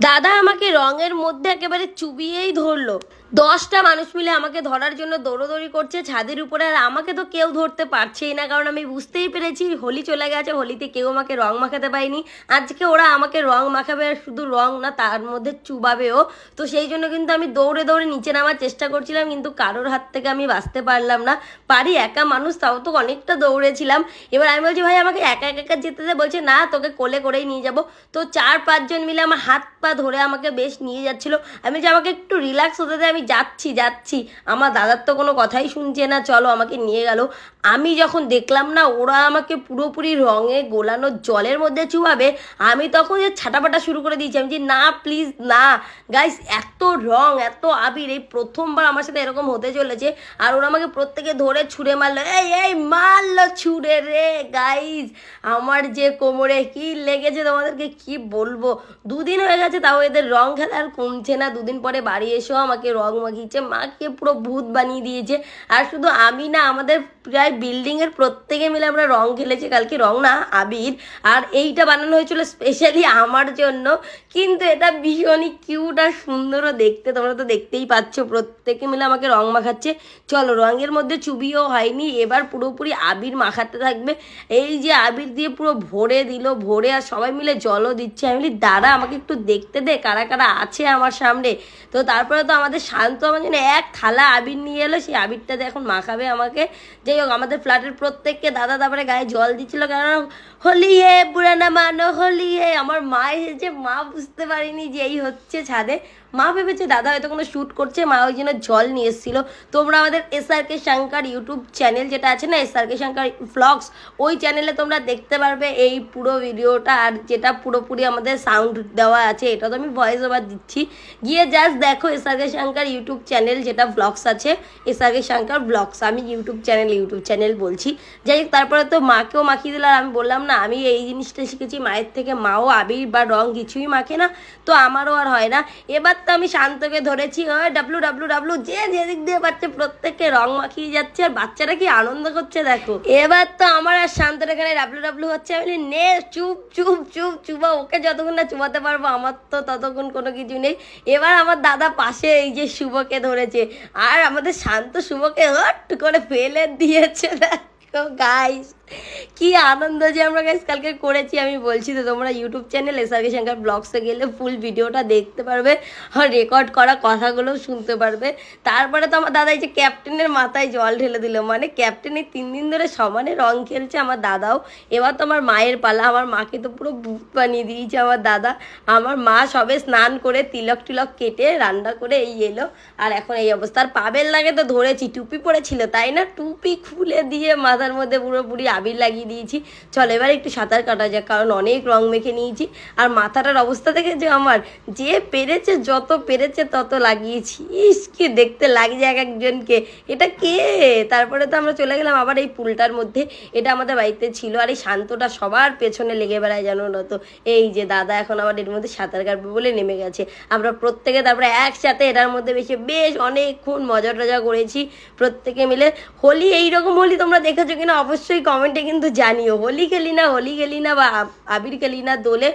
দাদা আমাকে রঙের মধ্যে একেবারে চুবিয়েই ধরলো। দশটা মানুষ মিলে আমাকে ধরার জন্য দৌড়োদৌড়ি করছে ছাদের উপরে, আর আমাকে তো কেউ ধরতে পারছেই না, কারণ আমি বুঝতেই পেরেছি হোলি চলে গেছে, হোলিতে কেউ আমাকে রং মাখাতে পারেনি। আজকে ওরা আমাকে রং মাখাবে আর শুধু রং না, তার মধ্যে চুবাবেও। তো সেই জন্য কিন্তু আমি দৌড়ে দৌড়ে নিচে নামার চেষ্টা করছিলাম, কিন্তু কারোর হাত থেকে আমি বাঁচতে পারলাম না। পারি একা মানুষ, তাও তো অনেকটা দৌড়েছিলাম। এবার আমি বলছি, ভাই, আমাকে একা একা যেতে বলছে, না, তোকে কোলে করেই নিয়ে যাব। তো চার পাঁচজন মিলে আমার হাত পা ধরে আমাকে বেশ নিয়ে যাচ্ছিল। আমি যে আমাকে একটু রিল্যাক্স হতে দে, আমি যাচ্ছি যাচ্ছি। আমার দাদার তো কোনো কথাই শুনছে না, চলো আমাকে নিয়ে গেল। আমি যখন দেখলাম না, ওরা আমাকে পুরোপুরি রঙে গোলানো জলের মধ্যে চুবাবে, আমি তখন যে ছাটাপাটা শুরু করে দিয়েছি। আমি যে, না প্লিজ না। গাইস এত রং, এত আবির, এই প্রথমবার আমার সাথে এরকম হতে চলেছে। আর ওরা আমাকে প্রত্যেকে ধরে ছুঁড়ে মারলো। এই এই, মারলো ছুঁড়ে রে গাইস আমার যে কোমরে কি লেগেছে তোমাদেরকে কি বলব? দুদিন হয়ে গেছে তাও এদের রং খেলা আর কমছে না। দুদিন পরে বাড়ি এসেও আমাকে রং মাখিয়েছে। মাকে পুরো ভূত বানিয়ে দিয়েছে। আর শুধু আমি না, আমাদের প্রায় বিল্ডিংয়ের প্রত্যেকে মিলে আমরা রং খেলেছি। কালকে রং না, আবির। আর এইটা বানানো হয়েছিল স্পেশালি আমার জন্য। কিন্তু এটা ভীষণই কিউট আর সুন্দরও দেখতে। তোমরা তো দেখতেই পাচ্ছ, প্রত্যেকে মিলে আমাকে রং মাখাচ্ছে। চলো, রঙের মধ্যে চুবিও হয়নি। এবার পুরোপুরি আবির মাখাতে থাকবে। এই যে আবির দিয়ে পুরো ভরে দিল, ভরে আর সবাই মিলে জলও দিচ্ছে। আমি বলি, দাঁড়া, আমাকে একটু দেখতে দে, কারা কারা আছে আমার সামনে। তো তারপরে তো আমাদের শান্ত আমার জন্য এক থালা আবির নিয়ে এলো, সেই আবিরটাতে এখন মাখাবে আমাকে। যাই হোক, আমাদের ফ্ল্যাটের প্রত্যেককে দাদা তারপরে গায়ে জল দিচ্ছিল, কারণ হোলি হে, পুরানা মানো হোলি হে। আমার মা এসেছে, মা বুঝতে পারিনি যে এই হচ্ছে ছাদে। মা ভেবেছে দাদা হয়তো কোনো শ্যুট করছে, মা ওই জন্য জল নিয়ে এসেছিল। তোমরা আমাদের S R K Shankar YouTube channel যেটা আছে না S R K Shankar vlogs ওই চ্যানেলে তোমরা দেখতে পারবে এই পুরো ভিডিওটা আর যেটা পুরোপুরি আমাদের সাউন্ড দেওয়া আছে এটা তো আমি ভয়েস ওভার দিচ্ছি। গিয়ে জাস্ট দেখো S R K Shankar YouTube channel যেটা ভ্লগস আছে। S R K Shankar blogs আমি ইউটিউব চ্যানেল ইউটিউব চ্যানেল বলছি। যাই হোক, তারপরে তো মাকেও মাখিয়ে দিল আর আমি বললাম, না, আমি এই জিনিসটা শিখেছি, মায়ের থেকে মাও আবির বা রং কিছুই মাখে না, তো আমারও আর হয় না। এবার তো আমি শান্তকে ধরেছি, ও ডাব্লু ডাব্লু ডাব্লু যে যেদিক দিয়ে পাচ্ছে প্রত্যেককে রং মাখিয়ে যাচ্ছে, আর বাচ্চারা কি আনন্দ করছে দেখো। এবার তো আমার আর শান্তর এখানে ডাব্লু ডাব্লু হচ্ছে, আমি নে, চুপ চুপ চুপ, চুপা, ওকে যতক্ষণ না চুপাতে পারব, আমার তো ততক্ষণ কোনো কিছু নেই। এবার আমার দাদা পাশে এই যে শুভকে ধরেছে। আর আমাদের শান্ত শুভকে হট করে ফেলে দিয়েছে। দেখো গাইস কি আনন্দ যে আমরা গাইস কালকে করেছি, আমি বলছি তো তোমরা YouTube channel S R Shankar ব্লগসে গেলে ফুল ভিডিওটা দেখতে পারবে, আর রেকর্ড করা কথাগুলো শুনতে পারবে। তারপরে তো আমার দাদা এই যে ক্যাপ্টেনের মাথায় জল ঢেলে দিল মানে ক্যাপ্টেনের তিন দিন ধরে সমানে রং খেলছে আমার দাদাও। এবার তো আমার মায়ের পালা, আমার মাকে তো পুরো ভূত বানিয়ে দিয়েছে আমার দাদা। আমার মা সবে স্নান করে তিলক টিলক কেটে রান্না করে এই এলো, আর এখন এই অবস্থা। আর পাবেল লাগে তো ধরেছি, টুপি পরেছিল, তাই না? টুপি খুলে দিয়ে মাথার মধ্যে পুরোপুরি আবির লাগিয়ে দিয়েছি। চল, এবার একটু সাঁতার কাটা যাক, কারণ অনেক রং মেখে নিয়েছি। আর মাথাটার অবস্থা থেকে দেখেছে আমার যে পেরেছে, যত পেরেছে, তত লাগিয়েছি। ইস, কি দেখতে লাগছে এক একজনকে। এটা কে? তারপরে তো আমরা চলে গেলাম আবার এই পুলটার মধ্যে। এটা আমাদের বাড়িতে ছিল, আর এই শান্তটা সবার পেছনে লেগে বেড়ায়, জানো না তো? এই যে দাদা এখন আবার এর মধ্যে সাঁতার কাটবে বলে নেমে গেছে। আমরা প্রত্যেকে তারপরে একসাথে এটার মধ্যে বেশি বেশ অনেকক্ষণ মজা টজা করেছি। প্রত্যেকে মিলে হোলি এইরকম হোলি তোমরা দেখেছ কিনা, অবশ্যই কমেন্টে কিন্তু জানিও, হোলি খেলি না, হোলি খেলি না বা আবির খেলি না, দোলে।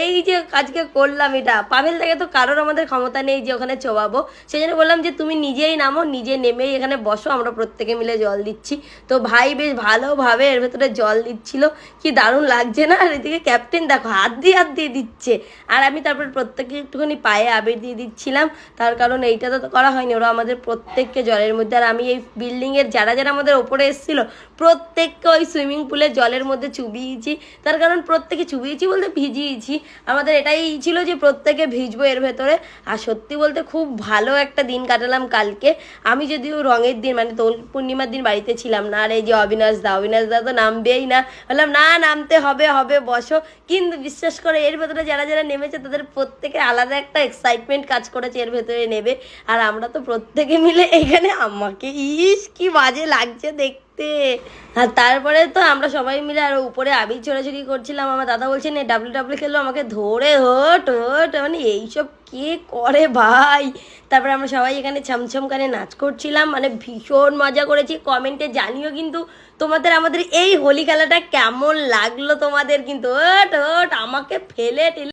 এই যে আজকে করলাম এটা পাভেল থেকে তো কারোর আমাদের ক্ষমতা নেই যে ওখানে চোবাবো। সেই জন্য বললাম যে তুমি নিজেই নামো, নিজে নেমেই এখানে বসো, আমরা প্রত্যেকে মিলে জল দিচ্ছি। তো ভাই বেশ ভালোভাবে এর ভেতরে জল দিচ্ছিল। কি দারুণ লাগছে না? আর এদিকে ক্যাপ্টেন দেখো, হাত দিয়ে হাত দিয়ে দিচ্ছে। আর আমি তারপর প্রত্যেকে একটুখানি পায়ে আবির দিয়ে দিচ্ছিলাম। তার কারণ এইটা তো করা হয়নি, ওরা আমাদের প্রত্যেককে জলের মধ্যে। আর আমি এই বিল্ডিংয়ের যারা যারা আমাদের ওপরে এসেছিল, প্রত্যেককে ওই সুইমিং পুলে জলের মধ্যে চুবিয়েছি। তার কারণ প্রত্যেকে চুবিয়েছি বলতে ভিজিয়েছি। আমাদের এটাই ছিল যে প্রত্যেকে ভিজবো এর ভেতরে। আর সত্যি বলতে খুব ভালো একটা দিন কাটালাম কালকে। আমি যদিও রঙের দিন মানে দোল পূর্ণিমার দিন বাড়িতে ছিলাম না, আর এই যে অবিনাশ দা অবিনাশ দা তো নামবেই না। বললাম, না, নামতে হবে হবে, বসো। কিন্তু বিশ্বাস করে এর ভেতরে যারা যারা নেমেছে, তাদের প্রত্যেকের আলাদা একটা এক্সাইটমেন্ট কাজ করেছে এর ভেতরে নেবে। আর আমরা তো প্রত্যেকে মিলে এখানে আমাকে ইস, কি বাজে লাগছে দেখতে আর তারপরে তো আমরা সবাই মিলে আর উপরে আবির ছোড়াছুড়ি করছিলাম। আমার দাদা বলছেন ডাব্লিউ ডাব্লিউ খেললো আমাকে ধরে হট হট মানে এইসব কে করে ভাই? তারপরে আমরা সবাই এখানে ছমছম কানে নাচ করছিলাম। মানে ভীষণ মজা করেছি। কমেন্টে জানিও কিন্তু তোমাদের আমাদের এই হোলি খেলাটা কেমন লাগল তোমাদের কিন্তু। হট হট আমাকে ফেলে টেলে